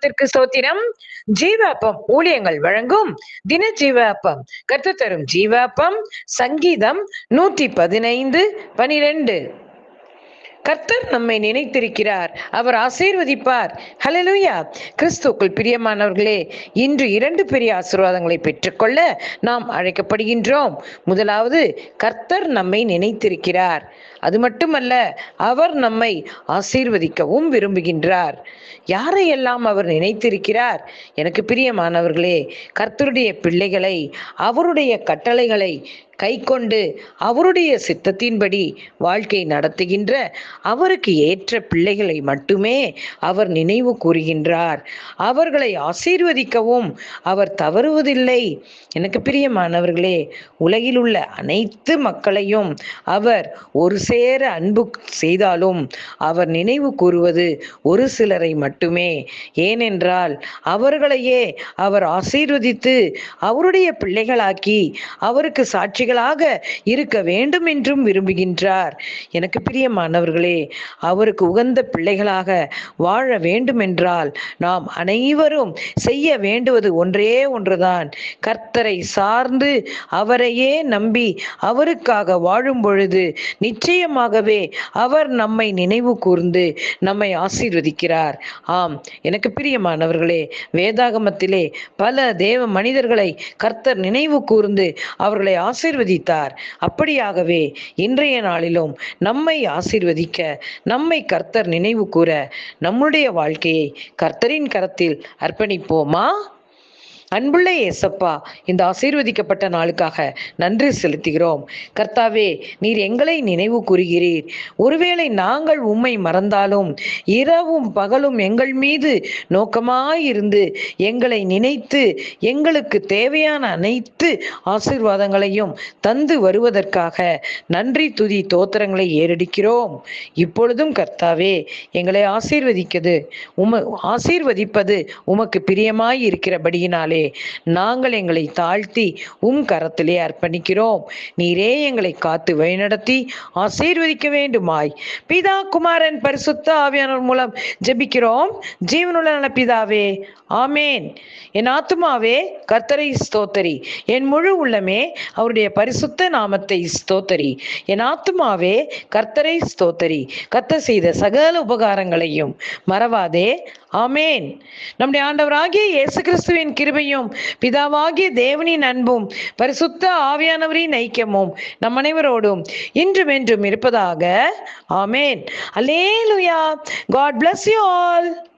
நாமத்திற்கு ஸ்தோத்திரம். ஜீவாப்பம் ஊழியங்கள் வழங்கும். தின ஜீவாப்பம் கற்று தரும் ஜீவாப்பம். சங்கீதம் நூற்றி பதினைந்து பனிரெண்டு. கர்த்தர் நம்மை நினைத்திருக்கிறார். அவர் ஆசீர்வதிப்பார். ஹலலுயா கிறிஸ்துக்குள் பிரியமானவர்களே இன்று இரண்டு பெரிய ஆசீர்வாதங்களை பெற்றுக்கொள்ள நாம் அழைக்கப்படுகின்றோம். முதலாவது கர்த்தர் நம்மை நினைத்திருக்கிறார். அது மட்டுமல்ல அவர் நம்மை ஆசீர்வதிக்கவும் விரும்புகின்றார். யாரையெல்லாம் அவர் நினைத்திருக்கிறார்? எனக்கு பிரியமானவர்களே கர்த்தருடைய பிள்ளைகளை அவருடைய கட்டளைகளை கை கொண்டு அவருடைய சித்தத்தின்படி வாழ்க்கை நடத்துகின்ற அவருக்கு ஏற்ற பிள்ளைகளை மட்டுமே அவர் நினைவு கூறுகின்றார். அவர்களை ஆசீர்வதிக்கவும் அவர் தவறுவதில்லை. எனக்கு பிரியமானவர்களே உலகில் உள்ள அனைத்து மக்களையும் அவர் ஒரு சேர அன்பு செய்தாலும் அவர் நினைவு கூறுவது ஒரு சிலரை மட்டுமே. ஏனென்றால் அவர்களையே அவர் ஆசீர்வதித்து அவருடைய பிள்ளைகளாக்கி அவருக்கு பிள்ளைகளாக இருக்க வேண்டும் என்றும் விரும்புகின்றார். எனக்கு பிரியமானவர்களே அவருக்கு உகந்த பிள்ளைகளாக வாழ வேண்டும் நாம் அனைவரும் செய்ய வேண்டுவது ஒன்றே ஒன்றுதான். கர்த்தரை சார்ந்து அவரையே நம்பி அவருக்காக வாழும் பொழுது நிச்சயமாகவே அவர் நம்மை நினைவு கூர்ந்து நம்மை ஆசீர்வதிக்கிறார். ஆம் எனக்கு பிரியமானவர்களே வேதாகமத்திலே பல தேவ மனிதர்களை கர்த்தர் நினைவு கூர்ந்து அவர்களை ஆசீர்வதித்தார். அப்படியாகவே இன்றைய நாளிலும் நம்மை ஆசீர்வதிக்க நம்மை கர்த்தர் நினைவு கூற நம்முடைய வாழ்க்கையை கர்த்தரின் கரத்தில் அர்ப்பணிப்போமா? அன்புள்ள ஏசப்பா இந்த ஆசீர்வதிக்கப்பட்ட நாளுக்காக நன்றி செலுத்துகிறோம். கர்த்தாவே நீர் எங்களை நினைவு கூறுகிறீர். ஒருவேளை நாங்கள் உம்மை மறந்தாலும் இரவும் பகலும் எங்கள் மீது நோக்கமாயிருந்து எங்களை நினைத்து எங்களுக்கு தேவையான அனைத்து ஆசீர்வாதங்களையும் தந்து வருவதற்காக நன்றி துதி தோத்திரங்களை ஏறடிக்கிறோம். இப்பொழுதும் கர்த்தாவே எங்களை ஆசீர்வதிக்கிறது உம ஆசீர்வதிப்பது உமக்கு பிரியமாய் இருக்கிறபடியினாலே. நாங்கள் எங்களை தாழ்த்தி உம் கரத்திலே அர்ப்பணிக்கிறோம். நீரே எங்களை காத்து வழிநடத்தி ஆசீர்வதிக்க வேண்டுமாய். பிதா குமாரன் பரிசுத்த ஆவியானவர் மூலம் ஜெபிக்கிறோம். ஜீவனுள்ள நல்ல பிதாவே ஆமேன். என் ஆத்துமாவே கர்த்தரை ஸ்தோத்தரி. என் முழு உள்ளமே அவருடைய பரிசுத்த நாமத்தை ஸ்தோத்தரி. என் ஆத்துமாவே கர்த்தரை ஸ்தோத்தரி. கர்த்தர் செய்த சகல உபகாரங்களையும் மறவாதே ஆமேன். நம்முடைய ஆண்டவராகிய இயேசு கிறிஸ்துவின் கிருபையும் பிதாவாகிய தேவனின் அன்பும் பரிசுத்த ஆவியானவரின் ஐக்கியமும் நம் அனைவரோடும் இன்றும் என்றும் இருப்பதாக. ஆமேன். Alleluia God bless you all